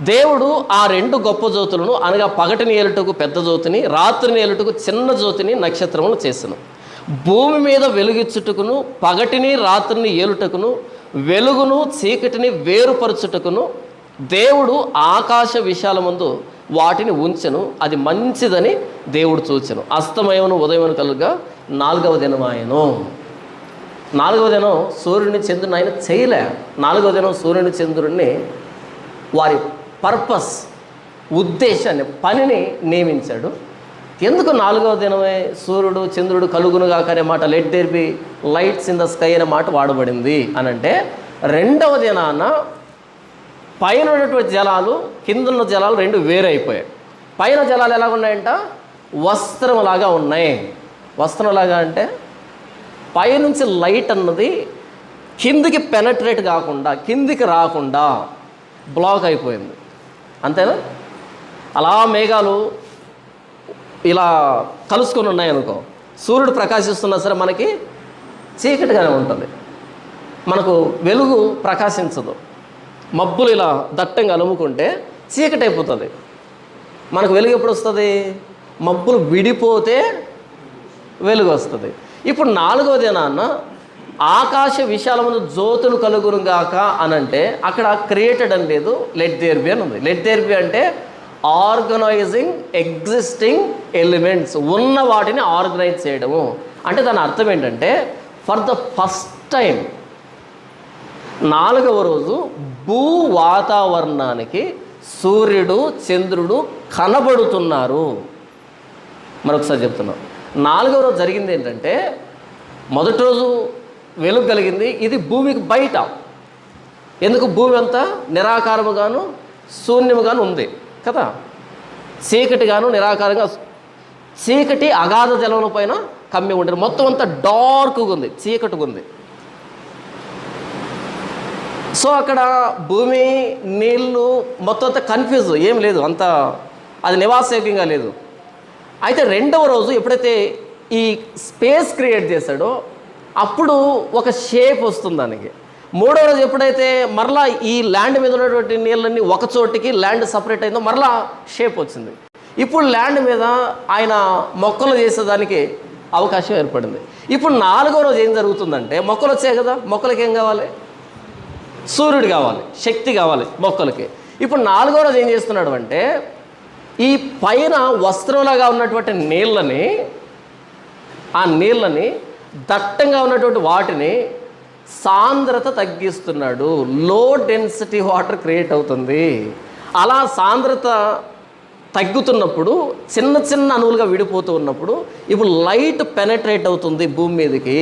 దేవుడు ఆ రెండు గొప్ప జ్యోతులను అనగా పగటిని ఏలుటకు పెద్ద జ్యోతిని రాత్రిని ఏలుటకు చిన్న జ్యోతిని నక్షత్రమును చేసను. భూమి మీద వెలుగిచ్చుటకును పగటిని రాత్రిని ఏలుటకును వెలుగును చీకటిని వేరుపరచుటకును దేవుడు ఆకాశ విశాల ముందు వాటిని ఉంచెను. అది మంచిదని దేవుడు చూచెను. అస్తమయమును ఉదయమును కలుగా నాలుగవ దినం ఆయను నాలుగవ దినం సూర్యుని చంద్రుని ఆయన చేయలే. నాలుగవ దినం సూర్యుని చంద్రుడిని వారి పర్పస్ ఉద్దేశాన్ని పనిని నియమించాడు. ఎందుకు నాలుగవ దినమే సూర్యుడు చంద్రుడు కలుగునుగాక అనే మాట let there be lights in the sky అనే మాట వాడబడింది అని అంటే రెండవ దినాన పైన ఉన్నటువంటి జలాలు కిందన్న జలాలు రెండు వేరైపోయాయి. పైన జలాలు ఎలా ఉన్నాయంట వస్త్రంలాగా ఉన్నాయి. వస్త్రంలాగా అంటే పైనుంచి లైట్ అన్నది కిందికి పెనట్రేట్ కాకుండా కిందికి రాకుండా బ్లాక్ అయిపోయింది. అంతేనా? అలా మేఘాలు ఇలా కలుసుకొని ఉన్నాయనుకో సూర్యుడు ప్రకాశిస్తున్నా సరే మనకి చీకటిగానే ఉంటుంది. మనకు వెలుగు ప్రకాశించదు. మబ్బులు ఇలా దట్టంగా అలుముకుంటే చీకటి అయిపోతుంది మనకు వెలుగు ఎప్పుడు వస్తుంది మబ్బులు విడిపోతే వెలుగు వస్తుంది ఇప్పుడు నాలుగవది నాన్న ఆకాశ విశాలమును జ్యోతులు కలుగును గాక అని అంటే అక్కడ క్రియేటెడ్ అని లేదు లెట్ దేర్ బి అని ఉంది. లెట్ దేర్ బి అంటే ఆర్గనైజింగ్ ఎగ్జిస్టింగ్ ఎలిమెంట్స్ ఉన్న వాటిని ఆర్గనైజ్ చేయడము. అంటే దాని అర్థం ఏంటంటే ఫర్ ద ఫస్ట్ టైం నాలుగవ రోజు భూ వాతావరణానికి సూర్యుడు చంద్రుడు కనబడుతున్నారు. మరొకసారి చెప్తున్నాం. నాలుగవ రోజు జరిగింది ఏంటంటే మొదటి రోజు వెలుగు కలిగింది. ఇది భూమికి బయట. ఎందుకు భూమి అంతా నిరాకారముగాను శూన్యముగాను ఉంది కదా? చీకటిగాను నిరాకారంగా చీకటి అగాధ జలముల పైన కమ్మి ఉండేది. మొత్తం అంతా డార్క్గా ఉంది చీకటిగా ఉంది. సో అక్కడ భూమి నీళ్ళు మొత్తం అంతా కన్ఫ్యూజ్ ఏం లేదు అంత అది నివాసయోగ్యంగా లేదు. అయితే రెండవ రోజు ఎప్పుడైతే ఈ స్పేస్ క్రియేట్ చేశాడో అప్పుడు ఒక షేప్ వస్తుంది దానికి. మూడవ రోజు ఎప్పుడైతే మరలా ఈ ల్యాండ్ మీద ఉన్నటువంటి నీళ్ళన్నీ ఒక చోటికి ల్యాండ్ సపరేట్ అయిందో మరలా షేప్ వచ్చింది. ఇప్పుడు ల్యాండ్ మీద ఆయన మొక్కలు చేసేదానికి అవకాశం ఏర్పడింది. ఇప్పుడు నాలుగో రోజు ఏం జరుగుతుందంటే మొక్కలు వచ్చాయి కదా మొక్కలకి ఏం కావాలి? సూర్యుడు కావాలి శక్తి కావాలి మొక్కలకి. ఇప్పుడు నాలుగో రోజు ఏం చేస్తున్నాడు అంటే ఈ పైన వస్త్రంలాగా ఉన్నటువంటి నీళ్ళని ఆ నీళ్ళని దట్టంగా ఉన్నటువంటి వాటిని సాంద్రత తగ్గిస్తున్నాడు. లో డెన్సిటీ వాటర్ క్రియేట్ అవుతుంది. అలా సాంద్రత తగ్గుతున్నప్పుడు చిన్న చిన్న అణువులుగా విడిపోతూ ఉన్నప్పుడు ఇప్పుడు లైట్ పెనట్రేట్ అవుతుంది భూమి మీదకి.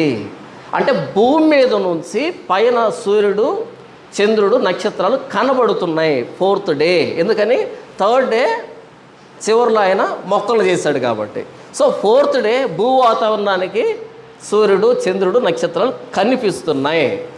అంటే భూమి మీద నుంచి పైన సూర్యుడు చంద్రుడు నక్షత్రాలు కనబడుతున్నాయి ఫోర్త్ డే ఎందుకని? థర్డ్ డే చివరిలో ఆయన మొక్కలు చేశాడు కాబట్టి. సో ఫోర్త్ డే భూ వాతావరణానికి సూర్యుడు చంద్రుడు నక్షత్రాలు కనిపిస్తున్నాయి.